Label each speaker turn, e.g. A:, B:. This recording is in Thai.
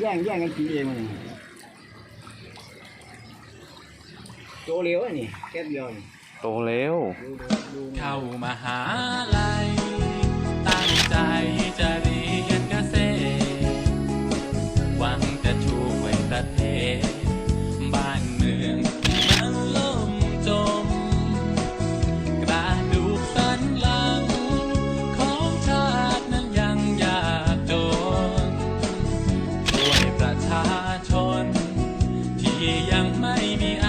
A: แย่งแย่งกันกินเองมันโตเร็วอันนี้แค่เดียวนี่
B: โตเล้ว
C: เข้ามาหาลา ที่ยังไม่มีไอ